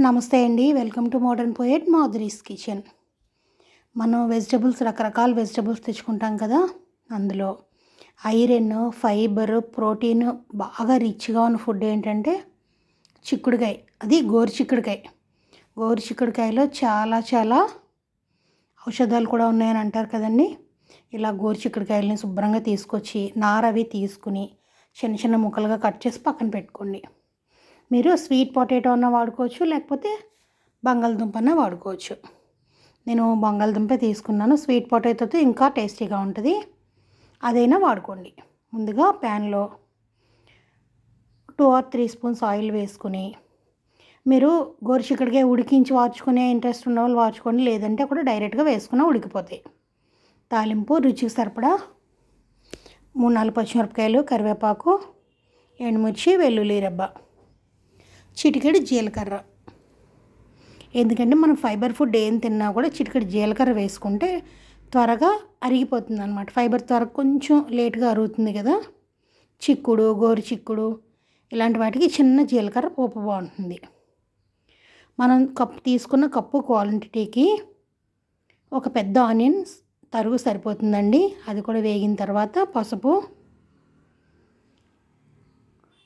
నమస్తే అండి. Welcome to modern poet Madhuri's kitchen. మనం వెజిటబుల్స్ రకరకాల వెజిటబుల్స్ తెచ్చుకుంటాం కదా అందులో ఐరన్ ఫైబర్ ప్రోటీన్ బాగా రిచ్గా ఉన్న ఫుడ్ ఏంటంటే చిక్కుడుకాయ. అది గోరు చిక్కుడుకాయ. గోరు చిక్కుడుకాయలో చాలా చాలా ఔషధాలు కూడా ఉన్నాయని అంటారు కదండి. ఇలా గోరు చిక్కుడుకాయలని శుభ్రంగా తీసుకొచ్చి నారవి తీసుకుని చిన్న చిన్న ముక్కలుగా కట్ చేసి పక్కన పెట్టుకోండి. మీరు స్వీట్ పొటాటో అన్న వాడుకోవచ్చు లేకపోతే బంగాళదుంప అన్న వాడుకోవచ్చు. నేను బంగాళదుంప తీసుకున్నాను స్వీట్ పొటాటోతో ఇంకా టేస్టీగా ఉంటుంది. అదైనా వాడుకోండి. ముందుగా ప్యాన్లో two or three spoons oil వేసుకుని మీరు గోరుచిక్కడికే ఉడికించి వార్చుకునే ఇంట్రెస్ట్ ఉన్న వాళ్ళు వార్చుకోండి లేదంటే కూడా డైరెక్ట్గా వేసుకున్నా ఉడికిపోతాయి. తాలింపు రుచికి సరిపడా మూడు నాలుగు పచ్చిమిరపకాయలు కరివేపాకు ఎండుమిర్చి వెల్లుల్లి రబ్బ చిటికెడు జీలకర్ర. ఎందుకంటే మనం ఫైబర్ ఫుడ్ ఏం తిన్నా కూడా చిటికెడు జీలకర్ర వేసుకుంటే త్వరగా అరిగిపోతుంది అనమాట ఫైబర్ త్వరగా కొంచెం లేట్గా అరుగుతుంది కదా. చిక్కుడు గోరు చిక్కుడు ఇలాంటి వాటికి చిన్న జీలకర్ర పోపు బాగుంటుంది. మనం కప్పు తీసుకున్న కప్పు క్వాంటిటీకి ఒక పెద్ద ఆనియన్ తరుగు సరిపోతుందండి. అది కూడా వేగిన తర్వాత పసుపు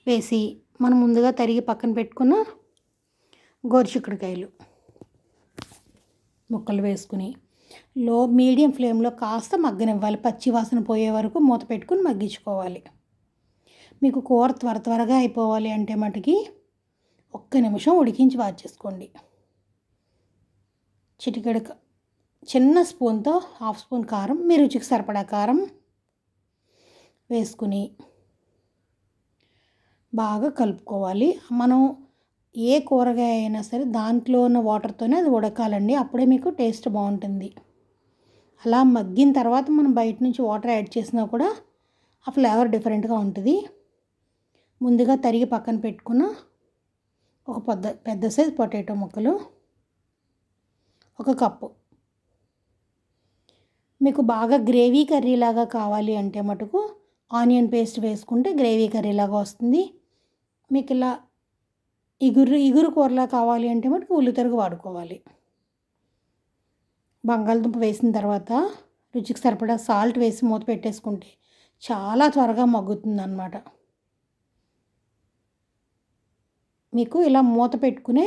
వేసి మనం ముందుగా తరిగి పక్కన పెట్టుకున్న గోరుచిక్కుడుకాయలు ముక్కలు వేసుకుని లో మీడియం ఫ్లేమ్లో కాస్త మగ్గనివ్వాలి. పచ్చి వాసన పోయే వరకు మూత పెట్టుకుని మగ్గించుకోవాలి. మీకు కూర త్వర త్వరగా అయిపోవాలి అంటే మటుకి ఒక్క నిమిషం ఉడికించి వాచేసుకోండి చిటికెడు చిన్న స్పూన్తో హాఫ్ స్పూన్ కారం మీ రుచికి సరిపడా కారం వేసుకుని బాగా కలుపుకోవాలి. మనం ఏ కూరగాయ అయినా సరే దాంట్లో ఉన్న వాటర్తోనే అది ఉడకాలండి. అప్పుడే మీకు టేస్ట్ బాగుంటుంది. అలా మగ్గిన తర్వాత మనం బయట నుంచి వాటర్ యాడ్ చేసినా కూడా ఆ ఫ్లేవర్ డిఫరెంట్గా ఉంటుంది. ముందుగా తరిగి పక్కన పెట్టుకున్న ఒక పెద్ద పెద్ద సైజ్ పొటాటో ముక్కలు ఒక కప్పు. మీకు బాగా గ్రేవీ కర్రీ లాగా కావాలి అంటే మటుకు ఆనియన్ పేస్ట్ వేసుకుంటే గ్రేవీ కర్రీ లాగా వస్తుంది. మీకు ఇలా ఇగురు ఇగురు కూరలా కావాలి అంటే మటుకు ఉల్లితరుగు వాడుకోవాలి. బంగాళదుంప వేసిన తర్వాత రుచికి సరిపడా సాల్ట్ వేసి మూత పెట్టేసుకుంటే చాలా త్వరగా మగ్గుతుంది అన్నమాట మీకు ఇలా మూత పెట్టుకునే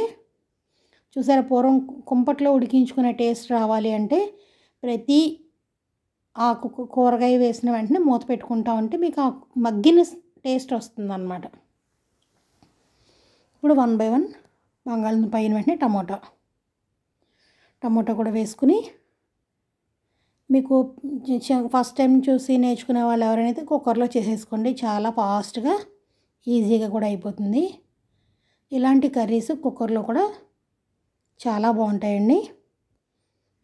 చూసారా పూర్వం కుంపట్లో ఉడికించుకునే టేస్ట్ రావాలి అంటే ప్రతి ఆకు కూరగాయ వేసిన వెంటనే మూత పెట్టుకుంటా ఉంటే మీకు ఆ మగ్గిన టేస్ట్ వస్తుందన్నమాట. ఇప్పుడు వన్ బై వన్ బంగాళదుంప అయిన వెంటనే టమోటా. టమోటా కూడా వేసుకుని మీకు ఫస్ట్ టైం చూసి నేర్చుకునే వాళ్ళు ఎవరైనా కుక్కర్లో చేసేసుకోండి. చాలా ఫాస్ట్గా ఈజీగా కూడా అయిపోతుంది. ఇలాంటి కర్రీస్ కుక్కర్లో కూడా చాలా బాగుంటాయండి.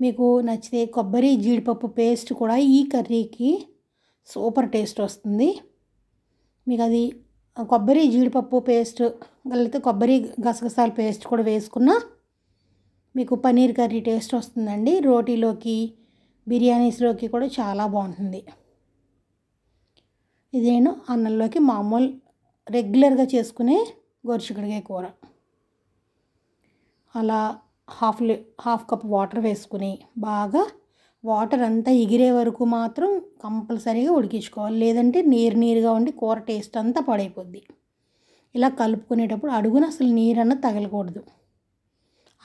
మీకు నచ్చితే కొబ్బరి జీడిపప్పు పేస్ట్ కూడా ఈ కర్రీకి సూపర్ టేస్ట్ వస్తుంది. మీకు అది కొబ్బరి జీడిపప్పు పేస్ట్ లేకపోతే కొబ్బరి గసగసాల పేస్ట్ కూడా వేసుకున్న మీకు పన్నీర్ కర్రీ టేస్ట్ వస్తుందండి. రోటీలోకి బిర్యానీస్లోకి కూడా చాలా బాగుంటుంది. ఇదేను అన్నంలోకి మామూలు రెగ్యులర్గా చేసుకునే గోరుచిక్కుడుకాయ కూర. అలా హాఫ్ హాఫ్ కప్ వాటర్ వేసుకుని బాగా వాటర్ అంతా ఎగిరే వరకు మాత్రం కంపల్సరీగా ఉడికించుకోవాలి. లేదంటే నీరు నీరుగా ఉండి కూర టేస్ట్ అంతా పడైపోద్ది. ఇలా కలుపుకునేటప్పుడు అడుగున అసలు నీరన్న తగలకూడదు.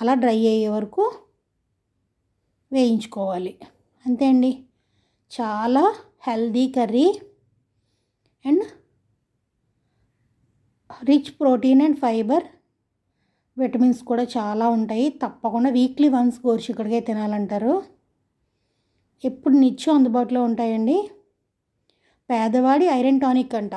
అలా డ్రై అయ్యే వరకు వేయించుకోవాలి. అంతే అండి. చాలా healthy curry and rich protein and fibre vitamins కూడా చాలా ఉంటాయి. తప్పకుండా వీక్లీ వన్స్ గోరుచిక్కడికాయ తినాలంటారు. ఎప్పుడు నిత్యం అందుబాటులో ఉంటాయండి? పేదవాడి ఐరన్ టానిక్ అంట.